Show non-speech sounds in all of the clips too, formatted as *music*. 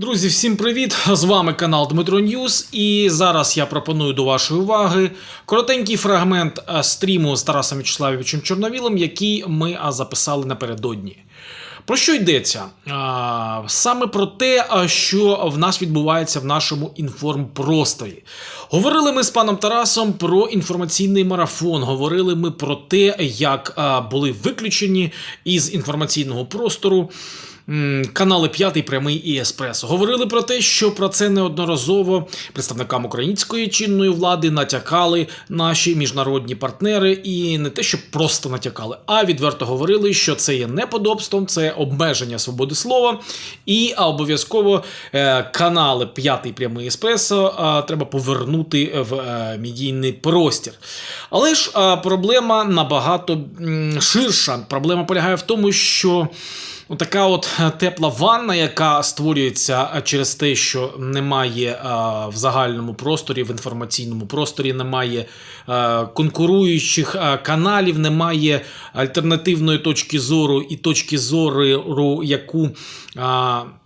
Друзі, всім привіт! З вами канал Дмитро Ньюс. І зараз я пропоную до вашої уваги коротенький фрагмент е, стріму з Тарасом Вячеславовичем Чорновілом, який ми записали напередодні. Про що йдеться? Саме про те, що в нас відбувається в нашому інформпросторі. Говорили ми з паном Тарасом про інформаційний марафон. Говорили ми про те, як були виключені із інформаційного простору. Канали П'ятий прямий і Еспресо говорили про те, що про це неодноразово представникам української чинної влади натякали наші міжнародні партнери, і не те, що просто натякали, а відверто говорили, що це є неподобством, це обмеження свободи слова, і обов'язково е, канали П'ятий прямий Еспресо треба повернути в е, медійний простір. Але ж проблема набагато ширша. Проблема полягає в тому, що. Така от е, тепла ванна, яка створюється е, через те, що немає е, в загальному просторі, в інформаційному просторі, немає конкуруючих каналів, немає альтернативної точки зору і точки зору, яку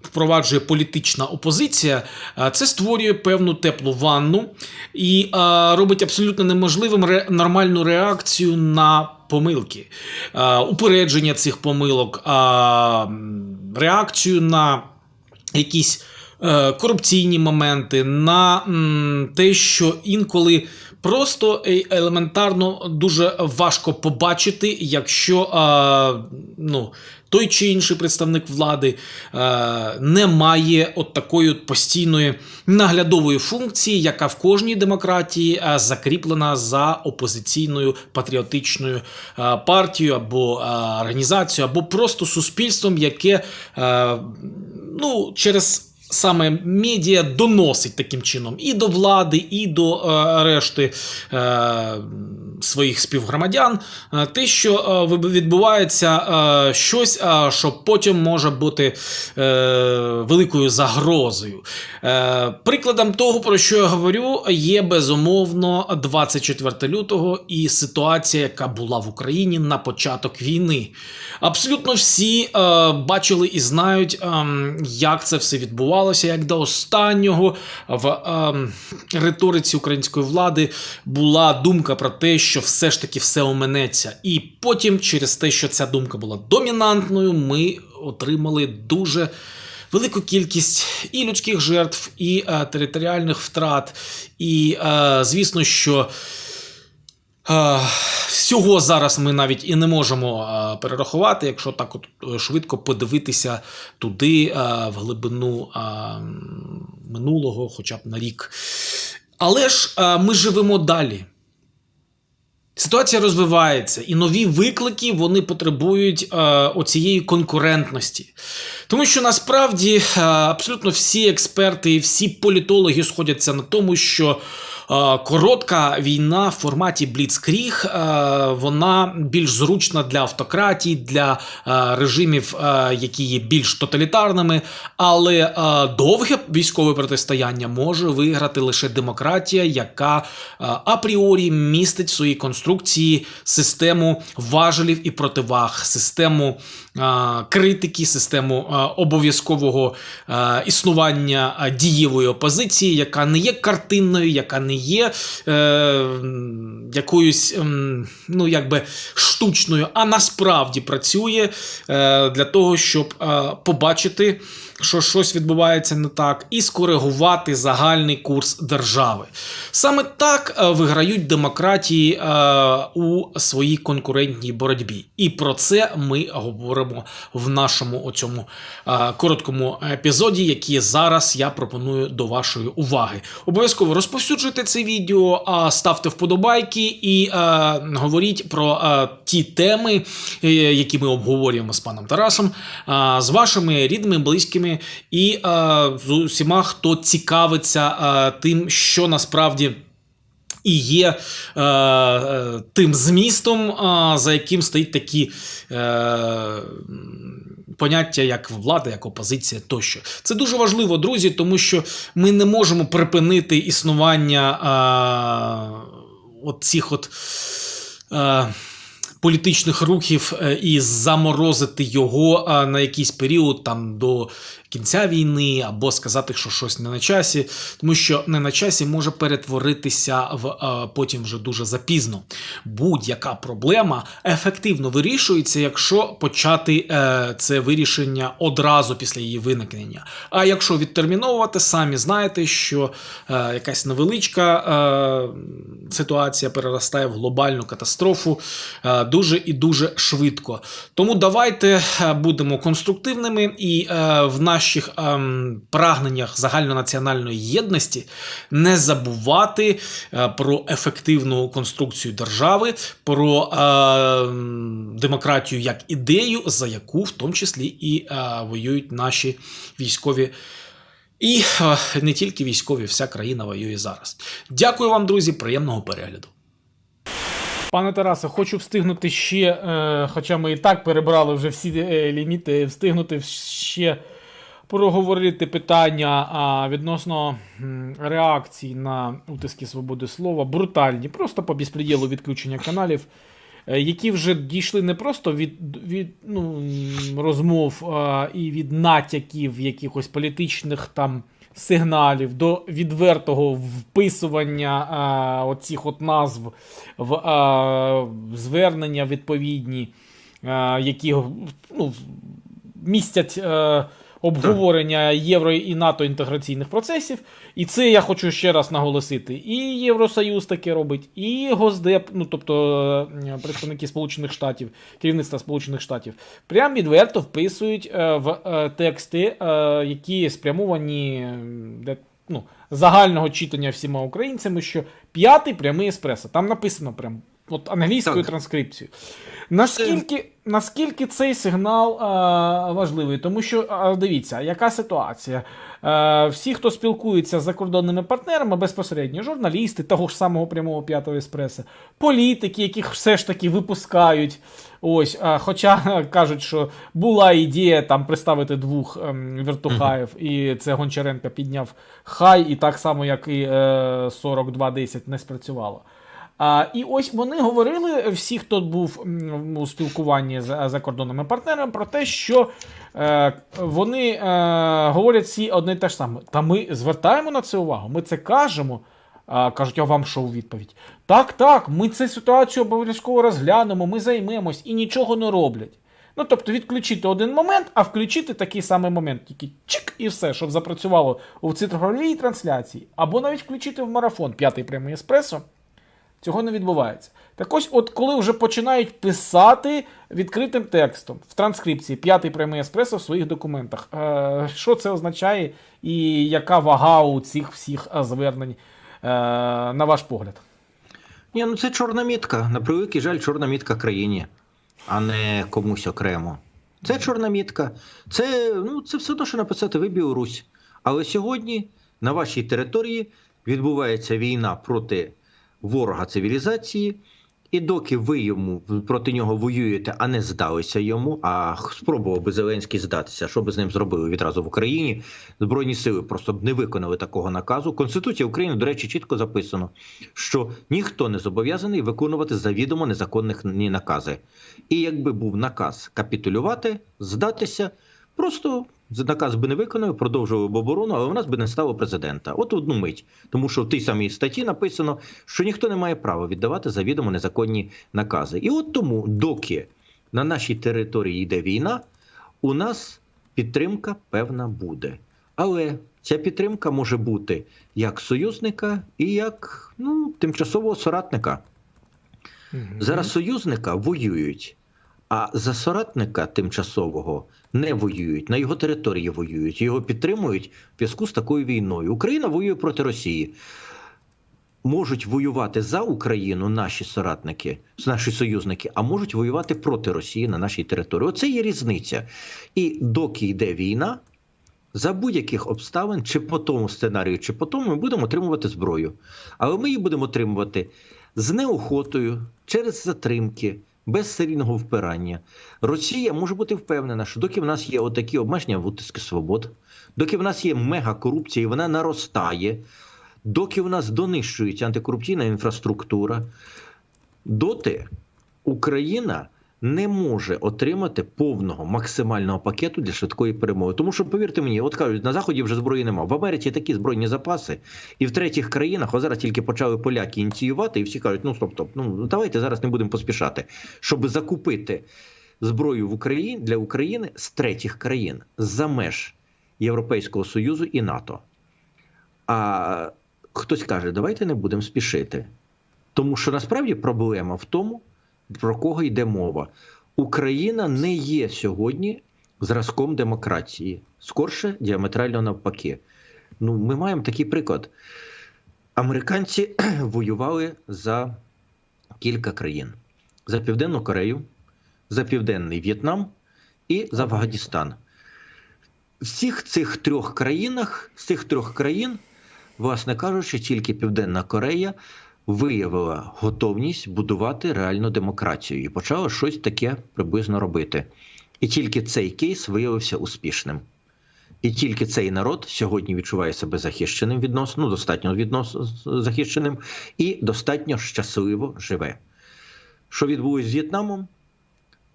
впроваджує політична опозиція. Це створює певну теплу ванну і робить абсолютно неможливим нормальну реакцію на помилки, е, упередження цих помилок, реакцію на якісь е, корупційні моменти, на те, що інколи просто елементарно дуже важко побачити, якщо е, ну, той чи інший представник влади е, не має от такої от постійної наглядової функції, яка в кожній демократії е, закріплена за опозиційною патріотичною е, партією або е, організацією, або просто суспільством, яке е, ну, через. Саме медіа доносить таким чином і до влади, і до е, решти е, своїх співгромадян е, те, що е, відбувається е, щось, е, що потім може бути е, великою загрозою. Е, прикладом того, про що я говорю, є безумовно 24 лютого і ситуація, яка була в Україні на початок війни. Абсолютно всі е, бачили і знають, ем, як це все відбувалося, як до останнього в ем, риториці української влади була думка про те, що все ж таки все оминеться. І потім, через те, що ця думка була домінантною, ми отримали дуже. Велику кількість і людських жертв, і е, територіальних втрат, і е, звісно, що Е, Всього зараз ми навіть і не можемо е, перерахувати, якщо так от е, швидко подивитися туди, е, в глибину е, минулого, хоча б на рік. Але ж е, ми живемо далі. Ситуація розвивається, і нові виклики вони потребують е, оцієї конкурентності. Тому що насправді е, абсолютно всі експерти всі політологи сходяться на тому, що е, коротка війна в форматі Бліцкріг е, вона більш зручна для автократій, для е, режимів, е, які є більш тоталітарними. Але е, довге військове протистояння може виграти лише демократія, яка е, апріорі містить в своїй конструкції систему важелів і противаг, систему е, критики, систему е, обов'язкового е, існування е, дієвої опозиції, яка не є картинною, яка не є е, якоюсь е, ну, якби штучною, а насправді працює е, для того, щоб е, побачити. Що щось відбувається не так, і скоригувати загальний курс держави. Саме так е, виграють демократії е, у своїй конкурентній боротьбі. І про це ми говоримо в нашому оцьому е, короткому епізоді, який зараз я пропоную до вашої уваги. Обов'язково розповсюджуйте це відео, ставте вподобайки і говоріть про ті теми, які ми обговорюємо з паном Тарасом, з вашими рідними, близькими і е, з усіма, хто цікавиться е, тим, що насправді. І є е, е, тим змістом, е, за яким стоїть такі е, поняття, як влада, як опозиція тощо. Це дуже важливо, друзі, тому що ми не можемо припинити існування е, от цих от. Е, політичних рухів і заморозити його на якийсь період там до кінця війни, або сказати, що щось не на часі, тому що не на часі може перетворитися в е, потім вже дуже запізно. Будь-яка проблема ефективно вирішується, якщо почати е, це вирішення одразу після її виникнення. А якщо відтерміновувати, самі знаєте, що е, якась невеличка ситуація переростає в глобальну катастрофу дуже і дуже швидко. Тому давайте будемо конструктивними і в наших ем, прагненнях загальнонаціональної єдності не забувати е, про ефективну конструкцію держави, про е, демократію як ідею, за яку в тому числі і е, воюють наші військові. І е, не тільки військові, вся країна воює зараз. Дякую вам, друзі, приємного перегляду. Пане Тарасе, хочу встигнути ще, е, хоча ми і так перебрали вже всі е, ліміти, встигнути ще проговорити питання а, відносно реакцій на утиски свободи слова, брутальні, просто по безпреділу відключення каналів, е, які вже дійшли не просто від, від ну, розмов а, і від натяків якихось політичних там. Сигналів до відвертого вписування а, оцих от назв в а, звернення відповідні, а, які ну, містять е, обговорення євро і НАТО інтеграційних процесів. І це я хочу ще раз наголосити. І Євросоюз таке робить, і Госдеп, ну тобто е, представники Сполучених Штатів, керівництва Сполучених Штатів, прям відверто вписують е, в е, тексти, які спрямовані ну, загального читання всіма українцями, що п'ятий прямий еспресо. Там написано прям. От англійською Так. транскрипцією. Наскільки, наскільки цей сигнал а, важливий? Тому що а, дивіться, яка ситуація? А, всі, хто спілкується з закордонними партнерами, безпосередньо журналісти того ж самого прямого п'ятого еспресо, політики, яких все ж таки випускають. Ось, а, хоча *laughs* кажуть, що була ідея там представити двох ем, вертухаїв, і це Гончаренко підняв хай, і так само, як і е, 4210 не спрацювало. А, і ось вони говорили, всі, хто був у спілкуванні з закордонними партнерами, про те, що е, вони е, говорять всі одне і те ж саме. Та ми звертаємо на це увагу, ми це кажемо. А, кажуть, а вам що у відповідь? Так, так, ми цю ситуацію обов'язково розглянемо, ми займемось і нічого не роблять. Ну, тобто відключити один момент, а включити такий самий момент, тільки чик і все, щоб запрацювало у цифровій трансляції, або навіть включити в марафон п'ятий прямий еспресо. Цього не відбувається. Так ось, от коли вже починають писати відкритим текстом в транскрипції п'ятий прямий еспресо в своїх документах, е, що це означає і яка вага у цих всіх звернень, е, на ваш погляд? Ні, ну це чорна мітка. На превеликий жаль, чорна мітка країні, а не комусь окремо. Це чорна мітка. Це, ну, це все одно, що написати ви Білорусь. Але сьогодні на вашій території відбувається війна проти ворога цивілізації. І доки ви йому проти нього воюєте, а не здалися йому, а спробував би Зеленський здатися, що би з ним зробили відразу в Україні. Збройні сили просто б не виконали такого наказу. Конституція України, до речі, чітко записано, що ніхто не зобов'язаний виконувати завідомо незаконних накази. І якби був наказ капітулювати, здатися, просто наказ би не виконав, продовжував б оборону, але у нас би не стало президента. От одну мить. Тому що в тій самій статті написано, що ніхто не має права віддавати завідомо незаконні накази. І от тому, доки на нашій території йде війна, у нас підтримка певна буде. Але ця підтримка може бути як союзника і як ну, тимчасового соратника. Зараз союзника воюють, а за соратника тимчасового не воюють. На його території воюють, його підтримують в зв'язку з такою війною. Україна воює проти Росії. Можуть воювати за Україну наші соратники, наші союзники, а можуть воювати проти Росії на нашій території. Оце є різниця. І доки йде війна, за будь-яких обставин, чи по тому сценарію, чи по тому, ми будемо отримувати зброю. Але ми її будемо отримувати з неохотою, через затримки, без серійного впирання. Росія може бути впевнена, що доки в нас є отакі обмеження витиски свобод, доки в нас є мегакорупція і вона наростає, доки в нас донищується антикорупційна інфраструктура, доти Україна не може отримати повного максимального пакету для швидкої перемоги. Тому що, повірте мені, от кажуть, на заході вже зброї немає. В Америці такі збройні запаси, і в третіх країнах, а зараз тільки почали поляки ініціювати, і всі кажуть, ну стоп, стоп, ну давайте зараз не будемо поспішати, щоб закупити зброю в Україні для України з третіх країн за меж Європейського Союзу і НАТО. А хтось каже, давайте не будемо спішити. Тому що насправді проблема в тому, про кого йде мова. Україна не є сьогодні зразком демократії, скорше діаметрально навпаки. Ну, ми маємо такий приклад. Американці *clears throat* воювали за кілька країн: за Південну Корею, за Південний В'єтнам і за Афганістан. В всіх цих трьох країнах, з цих трьох країн, власне кажучи, тільки Південна Корея виявила готовність будувати реальну демократію і почала щось таке приблизно робити. І тільки цей кейс виявився успішним. І тільки цей народ сьогодні відчуває себе захищеним відносно, ну, достатньо відносно захищеним і достатньо щасливо живе. Що відбулося з В'єтнамом?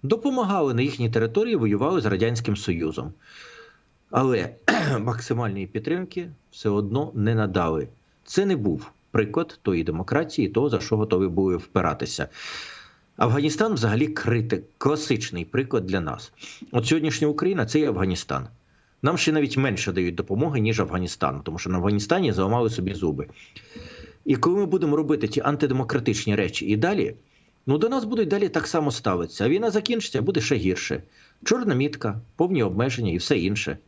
Допомагали на їхній території, воювали з Радянським Союзом. Але *clears throat* максимальної підтримки все одно не надали. Це не був приклад тої демократії, того, за що готові були впиратися. Афганістан взагалі критик, класичний приклад для нас. От сьогоднішня Україна це і Афганістан. Нам ще навіть менше дають допомоги, ніж Афганістану, тому що на Афганістані зламали собі зуби. І коли ми будемо робити ті антидемократичні речі і далі, ну до нас будуть далі так само ставитися. А війна закінчиться, буде ще гірше. Чорна мітка, повні обмеження і все інше.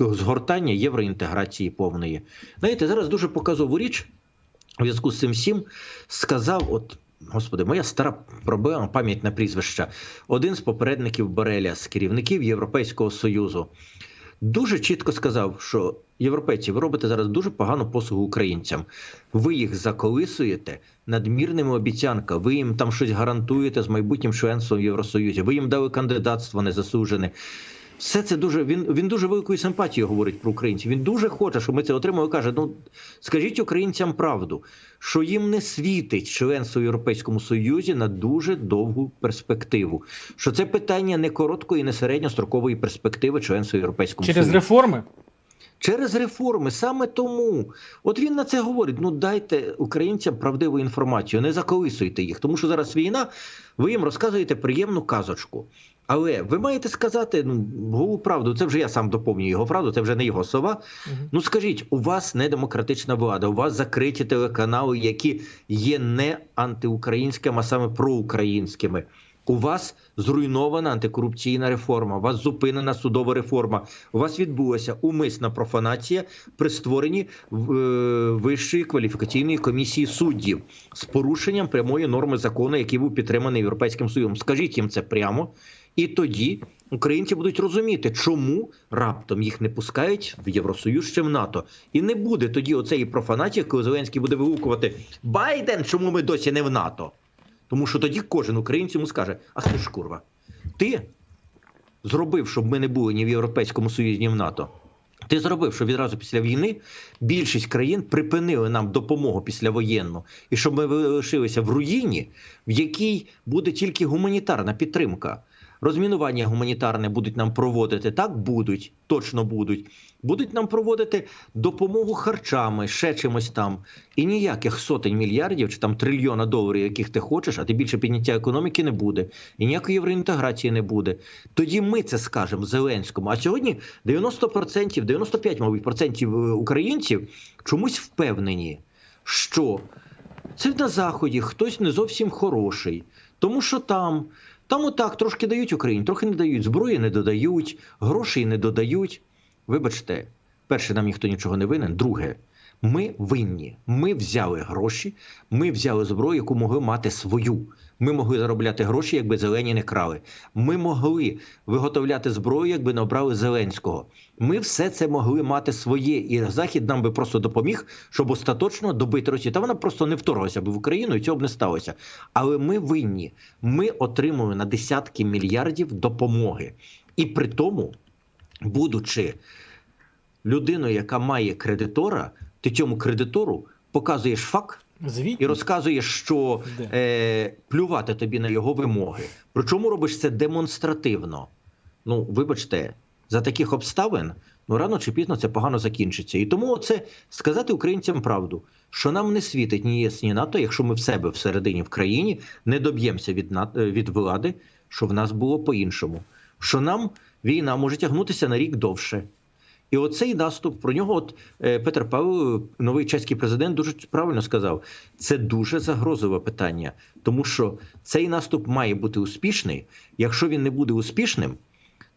Згортання євроінтеграції повної. Знаєте, зараз дуже показову річ у зв'язку з цим всім сказав, от. Господи, моя стара проблема, пам'ять на прізвища. Один з попередників Бореля, з керівників Європейського Союзу, дуже чітко сказав, що європейці, ви робите зараз дуже погану послугу українцям. Ви їх заколисуєте надмірними обіцянками, ви їм там щось гарантуєте з майбутнім членством в Євросоюзі, ви їм дали кандидатство незаслужене. Все це дуже він, він дуже великою симпатією говорить про українців. Він дуже хоче, щоб ми це отримали. Каже: ну скажіть українцям правду, що їм не світить членство в Європейському Союзі на дуже довгу перспективу. Що це питання не короткої, не середньострокової перспективи членства в Європейському Через Союзі. реформи? Через реформи саме тому. От він на це говорить: ну дайте українцям правдиву інформацію, не заколисуйте їх, тому що зараз війна, ви їм розказуєте приємну казочку. Але ви маєте сказати ну, голу правду, це вже я сам доповнюю його правду, це вже не його слова. Мгм. Ну скажіть, у вас не демократична влада, у вас закриті телеканали, які є не антиукраїнськими, а саме проукраїнськими. У вас зруйнована антикорупційна реформа, у вас зупинена судова реформа. У вас відбулася умисна профанація при створенні е, Вищої кваліфікаційної комісії суддів з порушенням прямої норми закону, який був підтриманий Європейським Союзом. Скажіть їм це прямо, і тоді українці будуть розуміти, чому раптом їх не пускають в Євросоюз чи в НАТО. І не буде тоді оцеї профанації, коли Зеленський буде вигукувати Байден, чому ми досі не в НАТО? Тому що тоді кожен українець йому скаже: Ах ти ж курва, ти зробив, щоб ми не були ні в Європейському Союзі, ні в НАТО. Ти зробив, що відразу після війни більшість країн припинили нам допомогу післявоєнну, і щоб ми лишилися в руїні, в якій буде тільки гуманітарна підтримка. Розмінування гуманітарне будуть нам проводити, так будуть, точно будуть. Будуть нам проводити допомогу харчами, ще чимось там. І ніяких сотень мільярдів чи там трильйона доларів, яких ти хочеш, а ти більше підняття економіки не буде. І ніякої євроінтеграції не буде. Тоді ми це скажемо Зеленському. А сьогодні 90%, 95, мабуть, процентів е, українців чомусь впевнені, що це на заході хтось не зовсім хороший, тому що там. Там отак трошки дають Україні, трохи не дають, зброї не додають, грошей не додають. Вибачте, перше, нам ніхто нічого не винен. Друге, ми винні. Ми взяли гроші, ми взяли зброю, яку могли мати свою. Ми могли заробляти гроші, якби зелені не крали. Ми могли виготовляти зброю, якби не обрали Зеленського. Ми все це могли мати своє, і Захід нам би просто допоміг, щоб остаточно добити Росію. Та вона просто не вторглася б в Україну, і цього б не сталося. Але ми винні. Ми отримуємо на десятки мільярдів допомоги. І при тому, будучи людиною, яка має кредитора, ти цьому кредитору показуєш факт, Звідти? і розказує, що е, плювати тобі на його вимоги. Причому робиш це демонстративно. Ну, вибачте, за таких обставин ну рано чи пізно це погано закінчиться. І тому це сказати українцям правду, що нам не світить ні ЄС, ні НАТО, якщо ми в себе всередині в країні не доб'ємося від е, від влади, що в нас було по-іншому. Що нам війна може тягнутися на рік довше. І оцей наступ про нього, от е, Петр Павло, новий чеський президент, дуже правильно сказав. Це дуже загрозове питання, тому що цей наступ має бути успішний. Якщо він не буде успішним,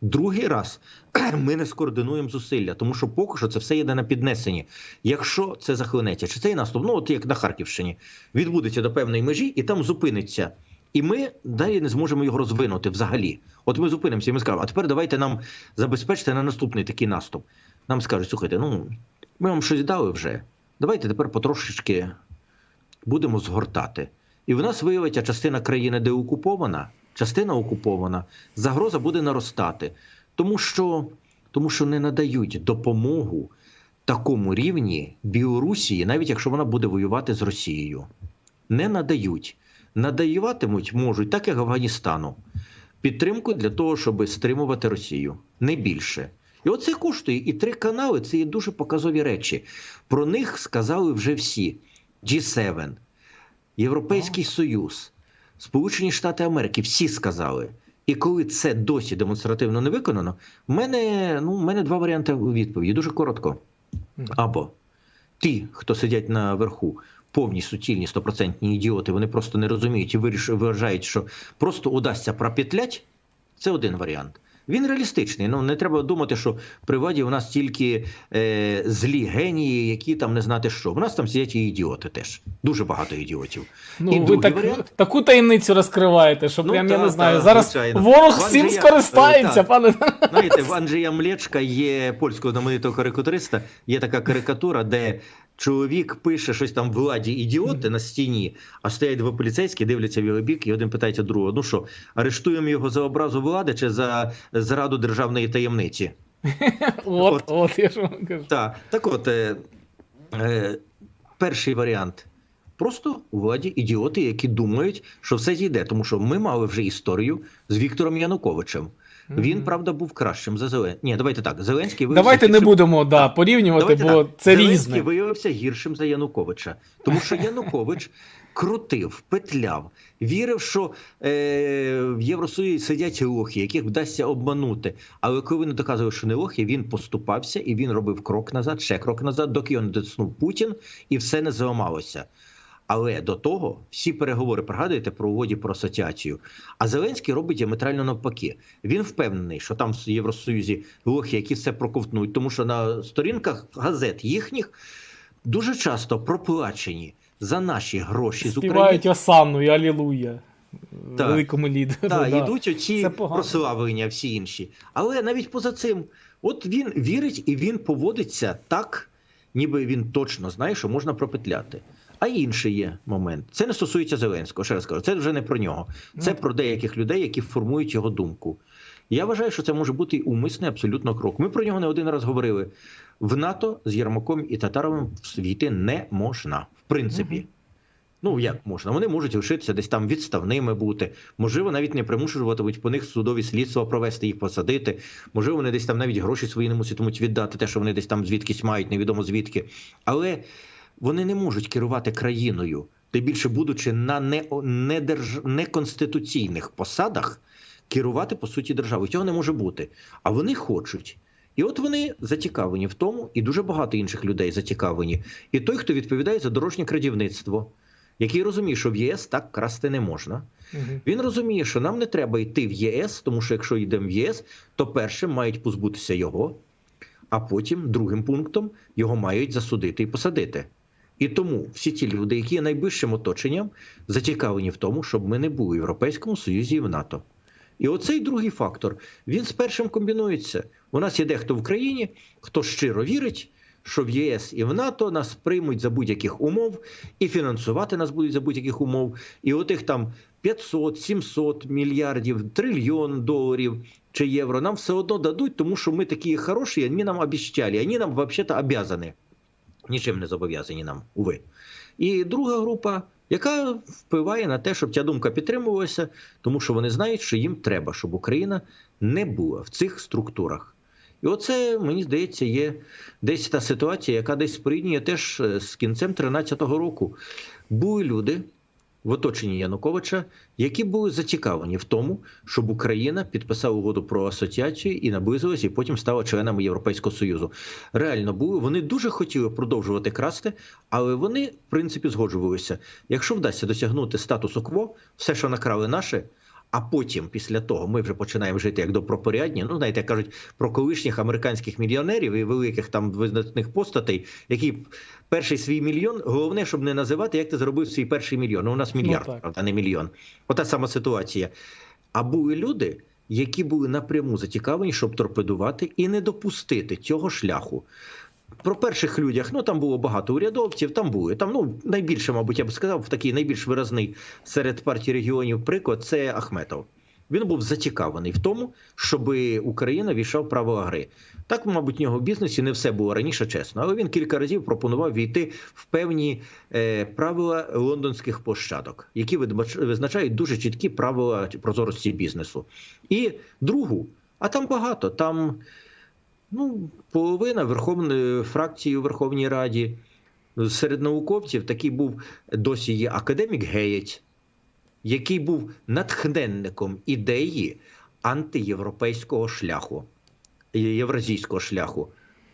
другий раз *clears throat* ми не скоординуємо зусилля, тому що поки що це все йде на піднесенні. Якщо це захлинеться, чи цей наступ, ну от як на Харківщині, відбудеться до певної межі і там зупиниться. І ми далі не зможемо його розвинути взагалі. От ми зупинимося і ми скажемо, а тепер давайте нам забезпечте на наступний такий наступ. Нам скажуть, слухайте, ну ми вам щось дали вже. Давайте тепер потрошечки будемо згортати. І в нас виявиться частина країни, де окупована, частина окупована, загроза буде наростати, тому що, тому що не надають допомогу такому рівні Білорусії, навіть якщо вона буде воювати з Росією. Не надають. Надаєватимуть можуть, так як Афганістану, підтримку для того, щоб стримувати Росію. Не більше. І оце коштує. І три канали це є дуже показові речі. Про них сказали вже всі: G7, Європейський Союз, Сполучені Штати Америки, всі сказали. І коли це досі демонстративно не виконано, в мене, ну, в мене два варіанти відповіді. Дуже коротко. Або ті, хто сидять наверху, повні суцільні стопроцентні ідіоти, вони просто не розуміють і вважають, що просто удасться пропетлять. Це один варіант. Він реалістичний. Ну не треба думати, що при владі у нас тільки е, злі генії, які там не знати що. У нас там сидять і ідіоти теж. Дуже багато ідіотів. Ну, І ви так, варіант. таку таємницю розкриваєте, що Ну, прям я та, не знаю. та, Зараз звичайно. ворог всім скористається, е, так. пане. Знаєте, в Анджея Млечка є польського знаменитого карикатуриста, є така карикатура, де чоловік пише щось там владі ідіоти на стіні, а стоять два поліцейські, дивляться в його бік, і один питається другого: ну що, арештуємо його за образу влади чи за зраду державної таємниці? *laughs* От, От. я ж вам кажу. Так, так от, е, е, перший варіант. Просто у владі ідіоти, які думають, що все зійде, тому що ми мали вже історію з Віктором Януковичем. Він, правда, був кращим за Зеленський. Ні, давайте так. Зеленський виявився Давайте не будемо да, порівнювати, Давайте бо так. це Зеленський різне. виявився гіршим за Януковича, тому що Янукович *laughs* крутив, петляв, вірив, що е, в Євросоюзі сидять лохи, яких вдасться обманути. Але коли він доказував, що не лохи, він поступався і він робив крок назад, ще крок назад, доки його не дотиснув Путін, і все не зламалося. Але до того всі переговори пригадуєте про угоді про асоціацію. А Зеленський робить діаметрально навпаки. Він впевнений, що там в Євросоюзі лохи, які все проковтнуть, тому що на сторінках газет їхніх дуже часто проплачені за наші гроші з України. Співають Осанну і Алілуя. Так. Великому лідеру. Так, да. йдуть оці прославлення, всі інші. Але навіть поза цим, от він вірить і він поводиться так, ніби він точно знає, що можна пропетляти. А інший є момент. Це не стосується Зеленського. Ще раз кажу, це вже не про нього. Це Ну. про деяких людей, які формують його думку. Я вважаю, що це може бути й умисний абсолютно крок. Ми про нього не один раз говорили. В НАТО з Єрмаком і Татаровим світи не можна, в принципі. Ну як можна? Вони можуть лишитися десь там відставними бути. Можливо, навіть не примушуватимуть по них судові слідства провести їх посадити. Можливо, вони десь там навіть гроші свої не муситимуть віддати, те, що вони десь там звідкись мають, невідомо звідки. Але вони не можуть керувати країною, тим більше будучи на не, не держ... неконституційних посадах, керувати по суті державою. Цього не може бути. А вони хочуть. І от вони зацікавлені в тому, і дуже багато інших людей зацікавлені. І той, хто відповідає за дорожнє крадівництво, який розуміє, що в ЄС так красти не можна. Мгм. Він розуміє, що нам не треба йти в ЄС, тому що якщо йдемо в ЄС, то першим мають позбутися його, а потім другим пунктом його мають засудити і посадити. І тому всі ті люди, які є найближчим оточенням, зацікавлені в тому, щоб ми не були в Європейському Союзі і в НАТО. І оцей другий фактор він з першим комбінується. У нас є дехто в країні, хто щиро вірить, що в ЄС і в НАТО нас приймуть за будь-яких умов, і фінансувати нас будуть за будь-яких умов. І отих там 500, 700 мільярдів, трильйон доларів чи євро нам все одно дадуть, тому що ми такі хороші, вони нам обіщали, вони нам взагалі обязані. Нічим не зобов'язані нам, уви. І друга група, яка впливає на те, щоб ця думка підтримувалася, тому що вони знають, що їм треба, щоб Україна не була в цих структурах. І оце, мені здається, є десь та ситуація, яка десь порівнює теж е, з кінцем 2013 року. Були люди в оточенні Януковича, які були зацікавлені в тому, щоб Україна підписала угоду про асоціацію і наблизилась, і потім стала членами Європейського Союзу. Реально були, вони дуже хотіли продовжувати красти, але вони, в принципі, згоджувалися. Якщо вдасться досягнути статусу кво, все, що накрали наше. А потім, після того, ми вже починаємо жити як добропорядні. Ну, знаєте, як кажуть про колишніх американських мільйонерів і великих там визначних постатей, які перший свій мільйон, головне, щоб не називати, як ти зробив свій перший мільйон. Ну, у нас мільярд, так. правда, не мільйон. Ота сама ситуація. А були люди, які були напряму зацікавлені, щоб торпедувати і не допустити цього шляху. Про перших людях, ну там було багато урядовців, там були. Там, ну, найбільше, мабуть, я б сказав, такий найбільш виразний серед партій регіонів приклад це Ахметов. Він був зацікавлений в тому, щоб Україна війшла правила гри. Так, мабуть, в нього в бізнесі не все було раніше чесно, але він кілька разів пропонував війти в певні е, правила лондонських площадок, які визначають дуже чіткі правила прозорості бізнесу. І другу, а там багато. Там ну, половина верховної фракції у Верховній Раді. Серед науковців такий був досі є академік Геєць, який був натхненником ідеї антиєвропейського шляху, євразійського шляху.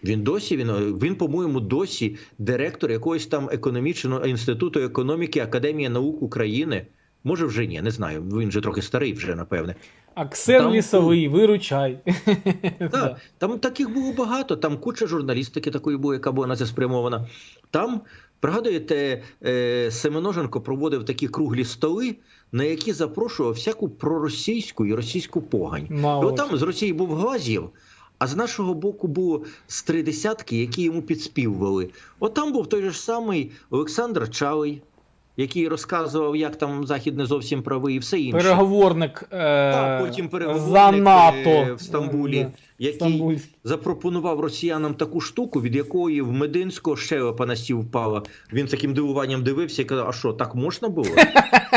Він досі, він, він, по-моєму, досі директор якогось там економічного інституту економіки Академії наук України. Може, вже ні, не знаю. Він же трохи старий, вже напевне. Аксен Там- лісовий, виручай. *laughs* Так, там таких було багато. Там куча журналістики такої була, яка була на це спрямована. Там, пригадуєте, е, Семеноженко проводив такі круглі столи, на які запрошував всяку проросійську і російську погань. І Мало. от там з Росії був Глазів, а з нашого боку було з три десятки, які йому підспівували. От там був той же самий Олександр Чалий, який розказував, як там Захід не зовсім правий і все інше. Переговорник е, Так, потім за НАТО. е, в Стамбулі, Да, який запропонував росіянам таку штуку, від якої в Мединського щелепа на стіл впала. Він таким дивуванням дивився і казав: а що, так можна було?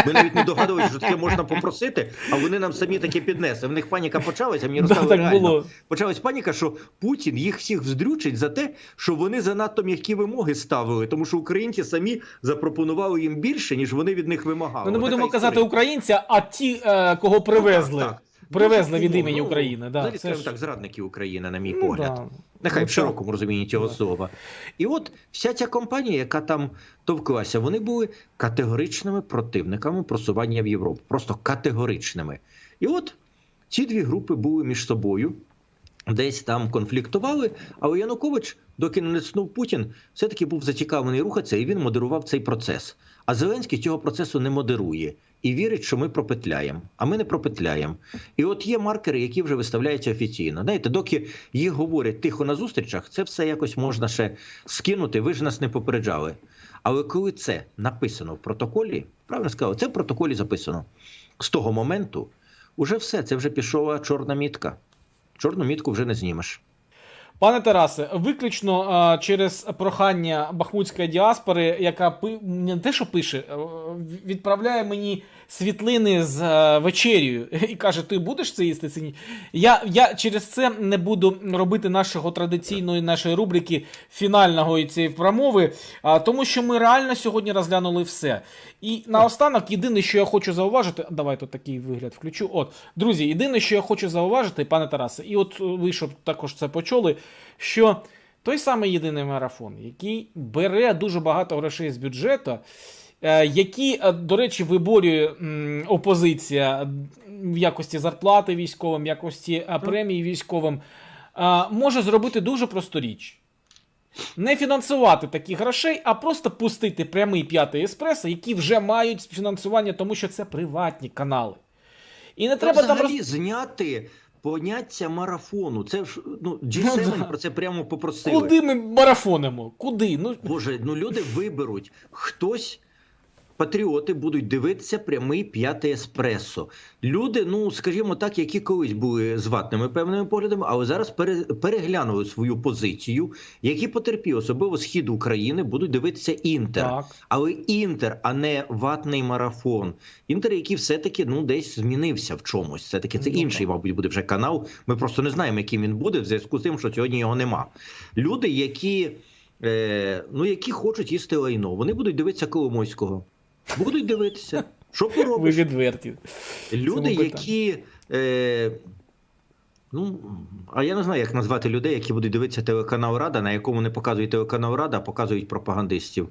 Ми навіть не догадувалися, що таке можна попросити, а вони нам самі таке піднесли. В них паніка почалася, мені Да, розказали так реально. було. Почалась паніка, що Путін їх всіх вздрючить за те, що вони занадто м'які вимоги ставили, тому що українці самі запропонували їм більше, ніж вони від них вимагали. Ну не будемо казати українця, а ті, е, кого привезли. Так, так. Привезли від імені. України. Да, Взагалі, це скажімо ж- так, зрадники України, на мій Ну, погляд. да. Нехай Ну, в широкому розумінні цього Да. слова. І от вся ця компанія, яка там товклася, вони були категоричними противниками просування в Європу. Просто категоричними. І от ці дві групи були між собою, десь там конфліктували, але Янукович, доки не нацнув Путін, все-таки був зацікавлений рухатися, і він модерував цей процес. А Зеленський цього процесу не модерує і вірить, що ми пропетляємо. А ми не пропетляємо. І от є маркери, які вже виставляються офіційно. Знаєте, доки їх говорять тихо на зустрічах, це все якось можна ще скинути. Ви ж нас не попереджали. Але коли це написано в протоколі, правильно сказав, це в протоколі записано. З того моменту уже все, це вже пішла чорна мітка. Чорну мітку вже не знімеш. Пане Тарасе, виключно а, через прохання бахмутської діаспори, яка пи... не те, що пише, відправляє мені світлини з е, вечерю *laughs* і каже: Ти будеш це їсти? Це ні? Я, я через це не буду робити нашого традиційної нашої рубрики фінального цієї промови, а, тому що ми реально сьогодні розглянули все. І наостанок, єдине, що я хочу зауважити, давай тут такий вигляд включу. От, друзі, єдине, що я хочу зауважити, пане Тарасе, і от ви щоб також це почули, що той самий єдиний марафон, який бере дуже багато грошей з бюджету, е, які, е, до речі, виборює опозиція в якості зарплати військовим, в якості е, премії військовим, може зробити дуже просту річ. Не фінансувати таких грошей, а просто пустити прямий п'ятий еспресо, які вже мають фінансування, тому що це приватні канали. І не треба там взагалі роз... зняти поняття марафону. Це ж ну G7 Ну, про це прямо попросили. Куди ми марафонимо? Куди? Ну, Боже, ну люди виберуть хтось. Патріоти будуть дивитися прямий п'ятий еспресо. Люди, ну скажімо так, які колись були з ватними певними поглядами, але зараз пере, переглянули свою позицію, які потерпі, особливо схід України, будуть дивитися інтер. Так. Але інтер, а не ватний марафон. Інтер, який все-таки ну десь змінився в чомусь. Все таки це Ну, інший, мабуть, буде вже канал. Ми просто не знаємо, яким він буде, в зв'язку з тим, що сьогодні його нема. Люди, які, е, ну, які хочуть їсти лайно, вони будуть дивитися Коломойського. Будуть дивитися. Що Ви відверті. Люди, які. Е, ну, а я не знаю, як назвати людей, які будуть дивитися телеканал Рада, на якому не показують телеканал Рада, а показують пропагандистів.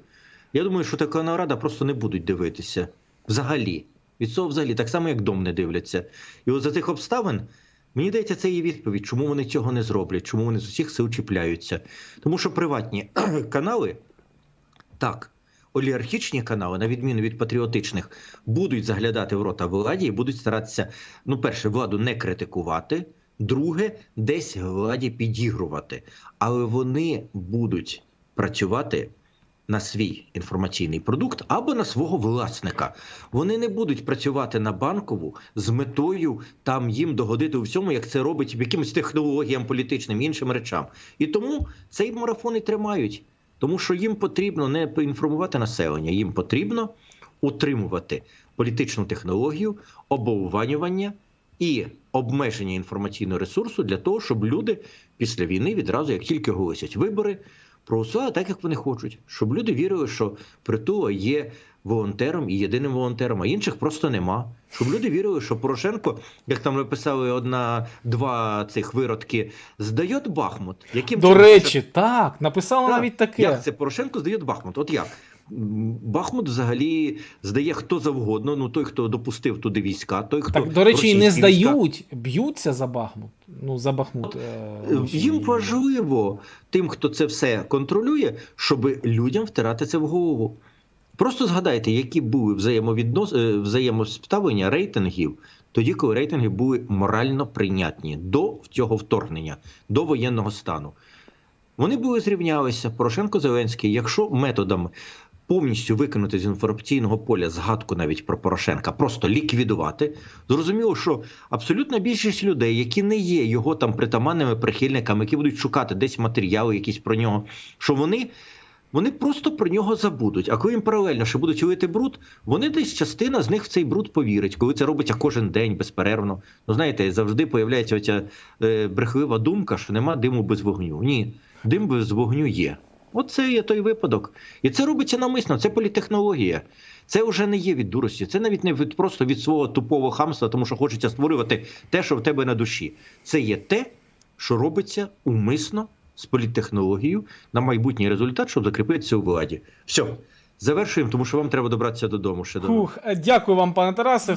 Я думаю, що телеканал Рада просто не будуть дивитися. Взагалі. Від цього взагалі, так само, як дом не дивляться. І от за цих обставин, мені здається, це є відповідь, чому вони цього не зроблять, чому вони з усіх сил чіпляються. Тому що приватні *clears throat* канали, так, олігархічні канали, на відміну від патріотичних, будуть заглядати в рота владі і будуть старатися, ну, перше, владу не критикувати, друге, десь владі підігрувати. Але вони будуть працювати на свій інформаційний продукт або на свого власника. Вони не будуть працювати на банкову з метою там їм догодити у всьому, як це робить якимось технологіям політичним іншим речам. І тому цей марафон і тримають. Тому що їм потрібно не інформувати населення, їм потрібно утримувати політичну технологію, обоуванювання і обмеження інформаційного ресурсу для того, щоб люди після війни відразу, як тільки голосять вибори, проголосували так, як вони хочуть, щоб люди вірили, що притула є волонтером і єдиним волонтером, а інших просто нема. Щоб люди вірили, що Порошенко, як там написали одна два цих виродки, здає Бахмут. Яким До речі, так, написала Так, навіть таке. Як це Порошенко здає Бахмут? От як? Бахмут взагалі здає хто завгодно. Ну той, хто допустив туди війська, той, хто Так, до речі, не війська. здають, б'ються за Бахмут. Ну, за Бахмут. е, Їм важливо тим, хто це все контролює, щоб людям втирати це в голову. Просто згадайте, які були взаємовіднос... е, взаємоставлення рейтингів тоді, коли рейтинги були морально прийнятні до цього вторгнення, до воєнного стану. Вони були зрівнялися Порошенко Зеленський, якщо методом повністю викинути з інформаційного поля згадку навіть про Порошенка, просто ліквідувати, зрозуміло, що абсолютна більшість людей, які не є його там притаманними прихильниками, які будуть шукати десь матеріали, якісь про нього, що вони. Вони просто про нього забудуть. А коли їм паралельно ще будуть лити бруд, вони десь частина з них в цей бруд повірить, коли це робиться кожен день безперервно. Ну знаєте, завжди появляється оця е, брехлива думка, що нема диму без вогню. Ні, дим без вогню є. Оце є той випадок. І це робиться намисно, це політехнологія. Це вже не є від дурості, це навіть не від просто від свого тупого хамства, тому що хочеться створювати те, що в тебе на душі. Це є те, що робиться умисно з політтехнологією на майбутній результат, щоб закріпитися у владі. Все, завершуємо, тому що вам треба добратися додому ще. Фух, дякую вам, пане Тарасе.